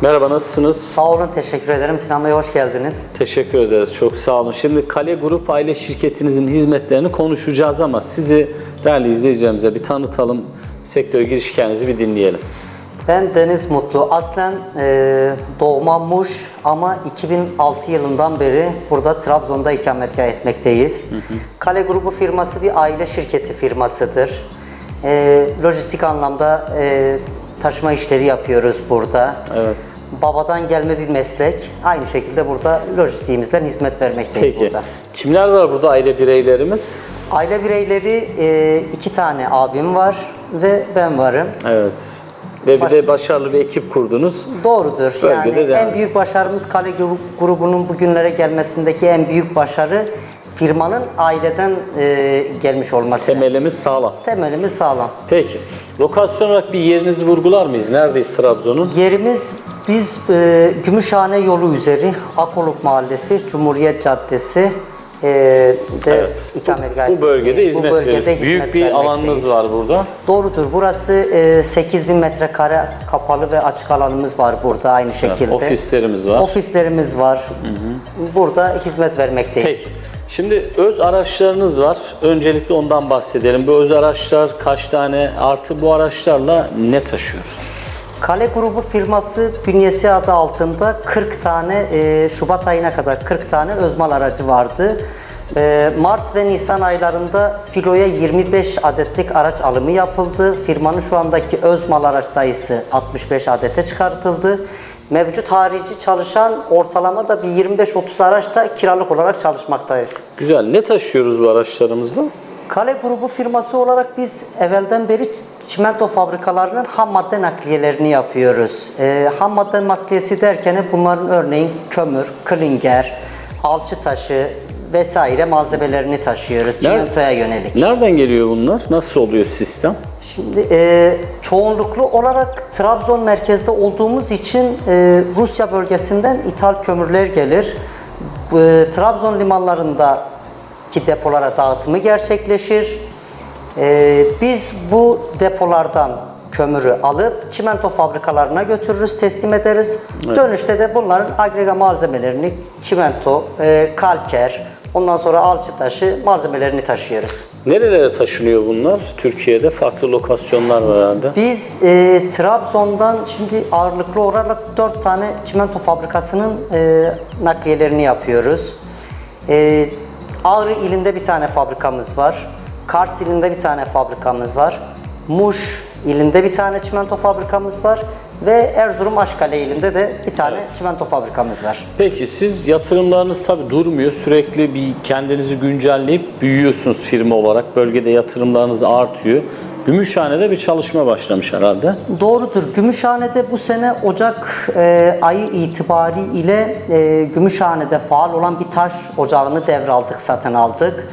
Merhaba nasılsınız? Sağ olun, teşekkür ederim. Sinan Bey hoş geldiniz. Teşekkür ederiz. Çok sağ olun. Şimdi Kale Grup aile şirketinizin hizmetlerini konuşacağız ama sizi değerli izleyicilerimize bir tanıtalım. Sektöre giriş hikayenizi bir dinleyelim. Ben Deniz Mutlu. Aslen e, doğma Muş ama 2006 yılından beri burada Trabzon'da ikametgah etmekteyiz. Kale Grubu firması bir aile şirketi firmasıdır. E, lojistik anlamda e, taşıma işleri yapıyoruz burada. Evet. Babadan gelme bir meslek. Aynı şekilde burada lojistiğimizden hizmet vermekteyiz Peki. burada. Kimler var burada aile bireylerimiz? Aile bireyleri e, iki tane abim var ve ben varım. Evet. Ve bir de başarılı bir ekip kurdunuz. Doğrudur. Bölgede yani devam. en büyük başarımız Kale Gru- grubunun bugünlere gelmesindeki en büyük başarı firmanın aileden e, gelmiş olması. Temelimiz sağlam. Temelimiz sağlam. Peki. Lokasyon olarak bir yerinizi vurgular mıyız? Neredeyiz Trabzon'un? Yerimiz biz e, Gümüşhane yolu üzeri Akoluk Mahallesi, Cumhuriyet Caddesi e, de Evet. ikametgah Bu bölgede etmekteyiz. hizmet veriyoruz. Büyük bir alanınız var burada. Doğrudur. Burası e, 8000 metrekare kapalı ve açık alanımız var burada aynı şekilde. ofislerimiz var. Ofislerimiz var. Burada hizmet vermekteyiz. Peki. Şimdi öz araçlarınız var. Öncelikle ondan bahsedelim. Bu öz araçlar kaç tane? Artı bu araçlarla ne taşıyoruz? Kale Grubu firması bünyesi adı altında 40 tane e, Şubat ayına kadar 40 tane özmal aracı vardı. E, Mart ve Nisan aylarında filoya 25 adetlik araç alımı yapıldı. Firmanın şu andaki özmal araç sayısı 65 adete çıkartıldı. Mevcut harici çalışan ortalama da bir 25-30 araç da kiralık olarak çalışmaktayız. Güzel. Ne taşıyoruz bu araçlarımızla? Kale grubu firması olarak biz evvelden beri çimento fabrikalarının ham madde nakliyelerini yapıyoruz. Ee, ham madde nakliyesi derken bunların örneğin kömür, klinger, alçı taşı vesaire malzemelerini taşıyoruz çimentoya yönelik. Nereden geliyor bunlar? Nasıl oluyor sistem? Şimdi e, çoğunluklu olarak Trabzon merkezde olduğumuz için e, Rusya bölgesinden ithal kömürler gelir. E, Trabzon limanlarındaki depolara dağıtımı gerçekleşir. E, biz bu depolardan kömürü alıp çimento fabrikalarına götürürüz, teslim ederiz. Dönüşte de bunların agrega malzemelerini, çimento, e, kalker, ondan sonra alçı taşı malzemelerini taşıyoruz. Nerelere taşınıyor bunlar? Türkiye'de farklı lokasyonlar var herhalde. Biz e, Trabzon'dan şimdi ağırlıklı olarak 4 tane çimento fabrikasının e, nakliyelerini yapıyoruz. E, Ağrı ilinde bir tane fabrikamız var. Kars ilinde bir tane fabrikamız var. Muş ilinde bir tane çimento fabrikamız var. Ve Erzurum Aşkale ilinde de bir tane çimento fabrikamız var. Peki siz yatırımlarınız tabii durmuyor. Sürekli bir kendinizi güncelleyip büyüyorsunuz firma olarak. Bölgede yatırımlarınız artıyor. Gümüşhane'de bir çalışma başlamış herhalde. Doğrudur. Gümüşhane'de bu sene Ocak e, ayı itibariyle e, Gümüşhane'de faal olan bir taş ocağını devraldık, satın aldık.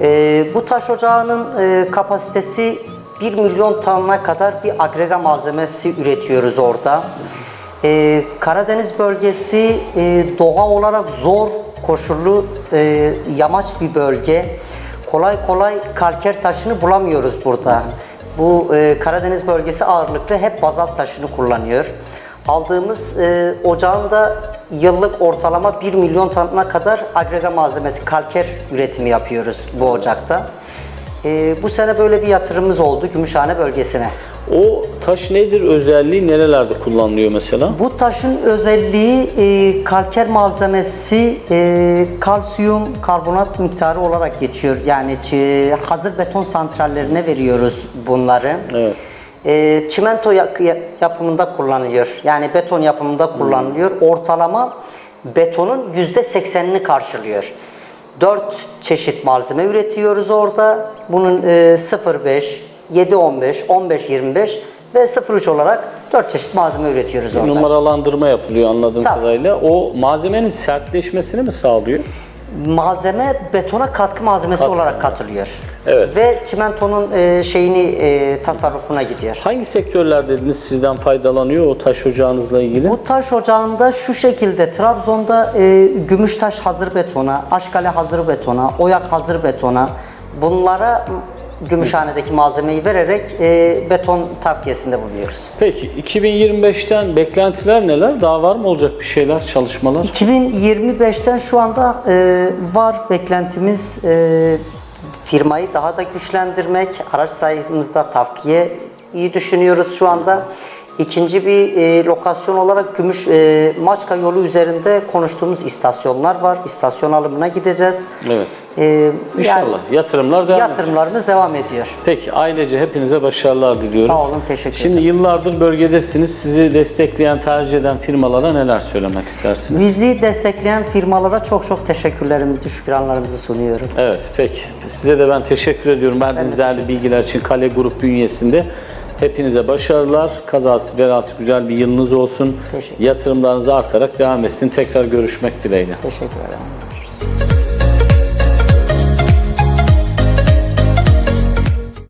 E, bu taş ocağının e, kapasitesi 1 milyon tonuna kadar bir agrega malzemesi üretiyoruz orada. E, Karadeniz bölgesi e, doğa olarak zor koşullu e, yamaç bir bölge. Kolay kolay kalker taşını bulamıyoruz burada. Bu e, Karadeniz bölgesi ağırlıklı hep bazalt taşını kullanıyor. Aldığımız e, ocağın da yıllık ortalama 1 milyon tonuna kadar agrega malzemesi, kalker üretimi yapıyoruz bu ocakta. E, bu sene böyle bir yatırımımız oldu Gümüşhane bölgesine. O taş nedir? Özelliği nerelerde kullanılıyor mesela? Bu taşın özelliği e, kalker malzemesi e, kalsiyum karbonat miktarı olarak geçiyor. Yani e, hazır beton santrallerine veriyoruz bunları. Evet. E, çimento ya- ya- yapımında kullanılıyor. Yani beton yapımında kullanılıyor. Ortalama betonun yüzde seksenini karşılıyor. 4 çeşit malzeme üretiyoruz orada. Bunun e, 0.5, 7.15, 15.25 ve 0.3 olarak 4 çeşit malzeme üretiyoruz orada. Numaralandırma yapılıyor anladığım Tabii. kadarıyla. O malzemenin sertleşmesini mi sağlıyor? Malzeme betona katkı malzemesi Katkı. olarak katılıyor. Evet. Ve çimentonun e, şeyini e, tasarrufuna gidiyor. Hangi sektörler dediniz sizden faydalanıyor o taş ocağınızla ilgili? Bu taş ocağında şu şekilde Trabzon'da e, Gümüştaş hazır betona, Aşkale hazır betona, Oyak hazır betona bunlara Gümüşhane'deki malzemeyi vererek e, beton takviyesinde bulunuyoruz. Peki 2025'ten beklentiler neler? Daha var mı olacak bir şeyler, çalışmalar? 2025'ten şu anda e, var beklentimiz e, firmayı daha da güçlendirmek, araç sayımızda tavkiye iyi düşünüyoruz şu anda. İkinci bir e, lokasyon olarak Gümüş e, Maçka yolu üzerinde konuştuğumuz istasyonlar var. İstasyon alımına gideceğiz. Evet. E, yani İnşallah yatırımlar devam edecek. yatırımlarımız devam ediyor. Peki ailece hepinize başarılar diliyorum. Sağ olun, teşekkür Şimdi ederim. yıllardır bölgedesiniz. Sizi destekleyen, tercih eden firmalara neler söylemek istersiniz? Bizi destekleyen firmalara çok çok teşekkürlerimizi, şükranlarımızı sunuyorum. Evet, peki. Size de ben teşekkür ediyorum. Verdiğiniz değerli bilgiler için Kale Grup bünyesinde. Hepinize başarılar. Kazası belasız güzel bir yılınız olsun. Teşekkür Yatırımlarınız artarak devam etsin. Tekrar görüşmek dileğiyle. Teşekkür ederim.